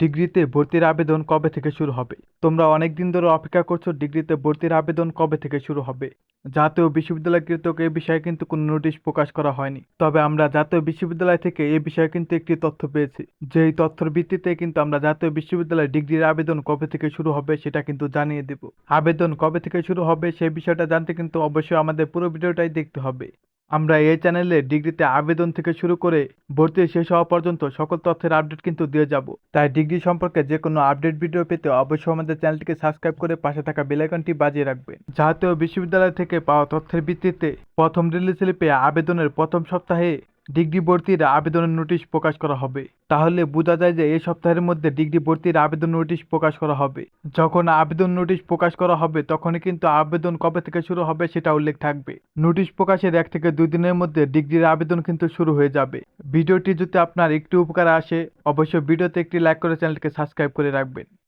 ডিগ্রিতে ভর্তির আবেদন কবে থেকে শুরু হবে? তোমরা অনেক দিন ধরে অপেক্ষা করছ ডিগ্রিতে ভর্তির আবেদন কবে থেকে শুরু হবে? জাতীয় বিশ্ববিদ্যালয় কৃতক এ বিষয়ে কিন্তু কোনো নোটিশ প্রকাশ করা হয়নি। তবে আমরা জাতীয় বিশ্ববিদ্যালয় থেকে এ বিষয়ে কিন্তু একটি তথ্য পেয়েছি। যেই তথ্যের ভিত্তিতে কিন্তু আমরা জাতীয় বিশ্ববিদ্যালয়ে ডিগ্রির আবেদন কবে থেকে শুরু হবে সেটা কিন্তু জানিয়ে দেব। আবেদন কবে থেকে শুরু হবে সেই বিষয়টা জানতে কিন্তু অবশ্যই আমাদের পুরো ভিডিওটাই দেখতে হবে। আমরা এই চ্যানেলে ডিগ্রিতে আবেদন থেকে শুরু করে ভর্তি শেষ হওয়া পর্যন্ত সকল তথ্যের আপডেট কিন্তু দিয়ে যাব। তাই ডিগ্রি সম্পর্কে যে কোনো আপডেট ভিডিও পেতে অবশ্যই আমাদের চ্যানেলটিকে সাবস্ক্রাইব করে পাশে থাকা বেলাইকনটি বাজিয়ে রাখবেন। জাতীয় বিশ্ববিদ্যালয় থেকে পাওয়া তথ্যের ভিত্তিতে প্রথম রিলিজ স্লিপে আবেদনের প্রথম সপ্তাহে ডিগ্রি ভর্তির আবেদনের নোটিশ প্রকাশ করা হবে। তাহলে বোঝা যায় যে এই সপ্তাহের মধ্যে ডিগ্রি ভর্তির আবেদন নোটিশ প্রকাশ করা হবে। যখন আবেদন নোটিশ প্রকাশ করা হবে, তখনই কিন্তু আবেদন কবে থেকে শুরু হবে সেটা উল্লেখ থাকবে। নোটিশ প্রকাশের এক থেকে দুই দিনের মধ্যে ডিগ্রির আবেদন কিন্তু শুরু হয়ে যাবে। ভিডিওটি যদি আপনার একটু উপকার আসে, অবশ্যই ভিডিওতে একটি লাইক করে চ্যানেলকে সাবস্ক্রাইব করে রাখবেন।